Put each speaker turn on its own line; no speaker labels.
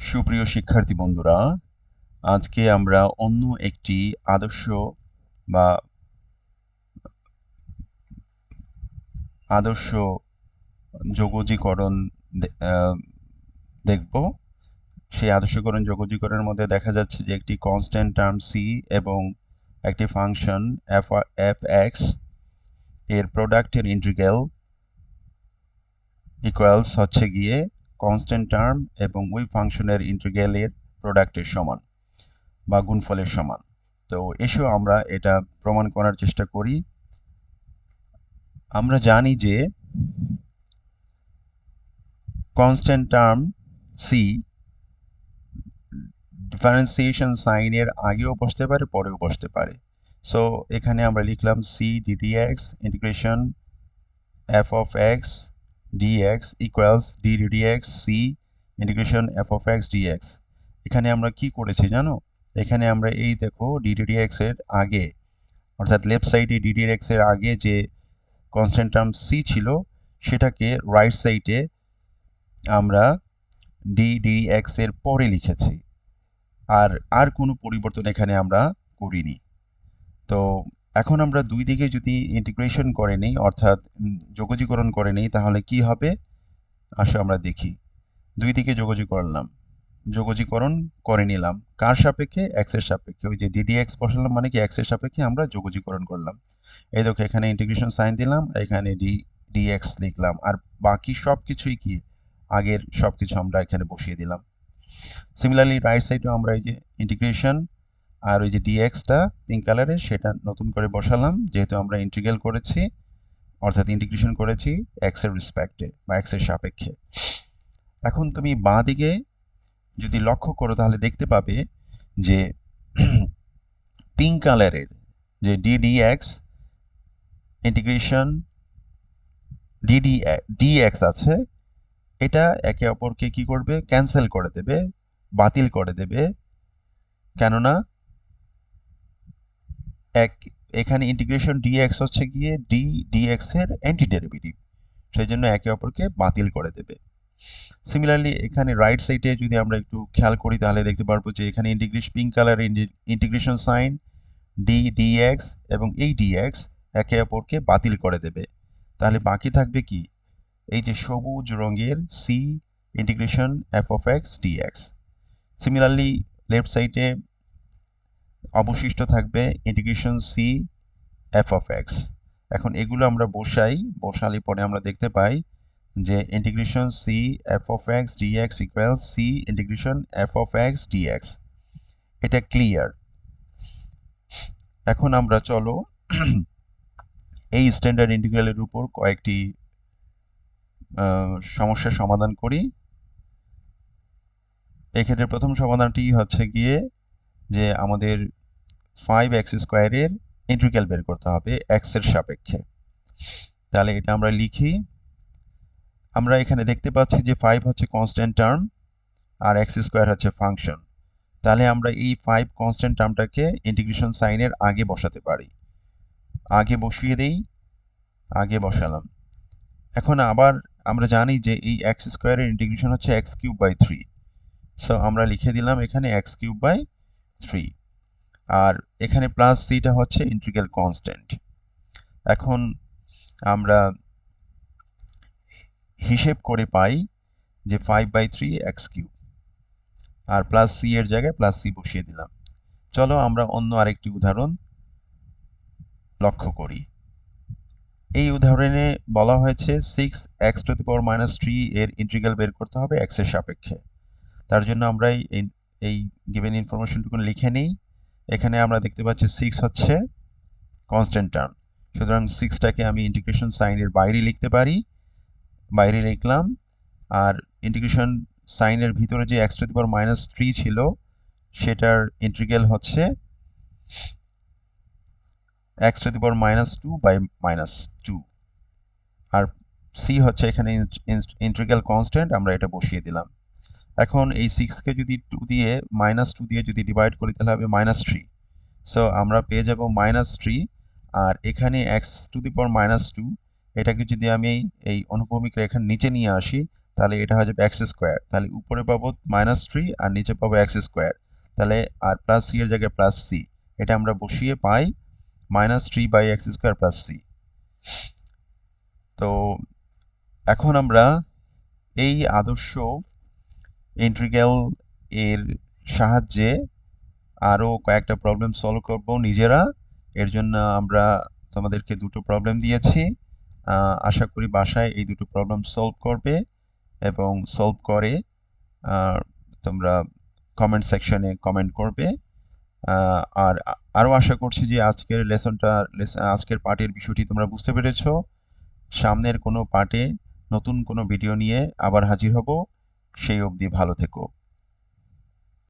সুপ্রিয় শিক্ষার্থী বন্ধুরা, আজকে আমরা অন্য একটি আদর্শ বা আদর্শ যোগজীকরণ দেখব। সেই আদর্শকরণ যোগজীকরণের মধ্যে দেখা যাচ্ছে যে একটি কনস্ট্যান্ট টার্ম সি এবং একটি ফাংশন এফ এফ এক্সের প্রোডাক্টের ইন্টিগ্রাল ইকুয়ালস হচ্ছে গিয়ে কনস্ট্যান্ট টার্ম এবং ওই ফাংশনের ইন্টিগ্রালের প্রোডাক্টের সমান বা গুণফলের সমান। তো এসেও আমরা এটা প্রমাণ করার চেষ্টা করি। আমরা জানি যে কনস্ট্যান্ট টার্ম সি ডিফারেন্সিয়েশন সাইনের আগেও বসতে পারে, পরেও বসতে পারে। সো এখানে আমরা লিখলাম C d dx integration f of x dx equals d d dx C integration f of x dx এখানে আমরা কি করেছি জানো? এখানে আমরা এই দেখো ডিডিএক্স এর আগে, অর্থাৎ লেফট সাইডে ডিডিএক্স এর আগে যে কনস্ট্যান্ট টার্ম সি ছিল, সেটাকে রাইট সাইডে আমরা ডিডিএক্স এর পরে লিখেছি। আর আর কোনো পরিবর্তন এখানে আমরা করিনি। তো এখন আমরা দুই দিকে যদি ইন্টিগ্রেশন করে নিই, অর্থাৎ যোগজীকরণ করে নিই, তাহলে কি হবে? আসো আমরা দেখি। দুই দিকে যোগজী করলাম যোগজীকরণ করে নিলাম। কার সাপেক্ষে? এক্সের সাপেক্ষে। ওই যে ডিডিএক্স বসালাম মানে কি? এক্সের সাপেক্ষে আমরা যোগজীকরণ করলাম। এই দেখো, এখানে ইন্টিগ্রেশন সাইন দিলাম, এখানে ডি ডিএক্স লিখলাম। আর বাকি সব কিছুই কি? আগের সব কিছু আমরা এখানে বসিয়ে দিলাম। সিমিলারলি রাইট সাইডেও আমরা এই যে ইন্টিগ্রেশন আর ওই যে ডিএক্সটা পিঙ্ক কালারের সেটা নতুন করে বসালাম। যেহেতু আমরা ইন্টিগ্রাল করেছি, অর্থাৎ ইন্টিগ্রেশন করেছি এক্সের রেসপেক্টে বা এক্সের সাপেক্ষে। এখন তুমি বাঁ দিকে যদি লক্ষ্য করো, তাহলে দেখতে পাবে যে পিঙ্ক কালারের যে ডিডিএক্স ইন্টিগ্রেশন ডিডি ডিএক্স আছে, এটা একে অপরকে কি করবে? ক্যান্সেল করে দেবে, বাতিল করে দেবে। কেননা এক, এখানে ইন্টিগ্রেশন ডিএক্স হচ্ছে গিয়ে ডি ডিএক্স এর অ্যান্টি ডেরিভেটিভ সেই জন্য একে অপরকে বাতিল করে দেবে। সিমিলারলি এখানে রাইট সাইডে যদি আমরা একটু খেয়াল করি, তাহলে দেখতে পারব যে এখানে integration pink colour integration sign d dx এবং এই ডিএক্স একে অপরকে বাতিল করে দেবে। তাহলে বাকি থাকবে কি? এই যে সবুজ রঙের C integration f of x dx similarly left সাইডে অবশিষ্ট থাকবে integration C f of x এখন এগুলো আমরা বসাই, বসালে পরে আমরা দেখতে পাই যে integration C f of x dx equal C integration f of x dx এটা ক্লিয়ার এখন আমরা চলো এই স্ট্যান্ডার্ড ইন্টিগ্রালের উপর কয়েকটি সমস্যার সমাধান করি। এক্ষেত্রে প্রথম সমাধানটি হচ্ছে গিয়ে যে আমাদের ফাইভ এক্স স্কোয়ারের ইন্টিগ্রাল বের করতে হবে এক্সের সাপেক্ষে। তাহলে এটা আমরা লিখি। আমরা এখানে দেখতে পাচ্ছি যে ফাইভ হচ্ছে কনস্ট্যান্ট টার্ম আর এক্স স্কোয়ার হচ্ছে ফাংশন তাহলে আমরা এই ফাইভ কনস্ট্যান্ট টার্মটাকে ইন্টিগ্রেশন সাইনের আগে বসাতে পারি। আগে বসিয়ে দেই, আগে বসালাম। এখন আবার আমরা জানি যে এই এক্স স্কোয়ারের ইন্টিগ্রেশন হচ্ছে x cube by three so আমরা লিখে দিলাম এখানে এক্স কিউব বাই থ্রি আর এখানে প্লাস সিটা হচ্ছে ইন্টিগ্রাল কনস্ট্যান্ট এখন আমরা হিসেব করে পাই যে five by three x cube R plus C এর জায়গায় প্লাস সি বসিয়ে দিলাম। চলো আমরা অন্য আরেকটি উদাহরণ লক্ষ্য করি। এই উদাহরণে বলা হয়েছে six x to the power minus three এর ইন্টিগ্রাল বের করতে হবে এক্সের সাপেক্ষে। তার জন্য আমরা এই গিভেন ইনফরমেশনটুকু লিখে নিই। এখানে আমরা দেখতে পাচ্ছি সিক্স হচ্ছে কনস্ট্যান্ট টার্ম সুতরাং সিক্সটাকে আমি ইন্টিগ্রেশন সাইনের বাইরে লিখতে পারি, বাইরে লিখলাম, আর ইন্টিগ্রেশন সাইনের ভিতরে যে x to the minus three ছিল, সেটার ইন্টিগ্রাল হচ্ছে x to the minus two by minus two R C হচ্ছে এখানে ইন্টিগ্রাল কনস্ট্যান্ট আমরা এটা বসিয়ে দিলাম। এখন এই সিক্সকে যদি টু দিয়ে মাইনাস টু দিয়ে যদি ডিভাইড করি, তাহলে হবে মাইনাস থ্রি সো আমরা পেয়ে যাব মাইনাস থ্রি আর এখানে x to the power minus two এটাকে যদি আমি এই অনুভূমিক রেখার নিচে নিয়ে আসি, তাহলে এটা হয়ে যাবে এক্স স্কোয়ার তাহলে উপরে পাবো মাইনাস থ্রি আর নিচে পাবো এক্স স্কোয়ার তাহলে, আর প্লাস সি এর জায়গায় প্লাস সি এটা আমরা বসিয়ে পাই minus three by x square plus C তো, এখন আমরা এই আদর্শ ইন্ট্রিগ্যাল এর সাহায্যে আরও কয়েকটা প্রবলেম সলভ করব নিজেরা। এর জন্য আমরা তোমাদেরকে দুটো প্রবলেম দিয়েছি। আশা করি বাসায় এই দুটো প্রবলেম সলভ করবে এবং সলভ করে তোমরা কমেন্ট সেকশনে কমেন্ট করবে। আর আরও আশা করছি যে আজকের লেসনটা আজকের পার্টের বিষয়টি তোমরা বুঝতে পেরেছ। সামনের কোনো পার্টে নতুন কোনো ভিডিও নিয়ে আবার হাজির হব। সেই অবধি ভালো থেকো।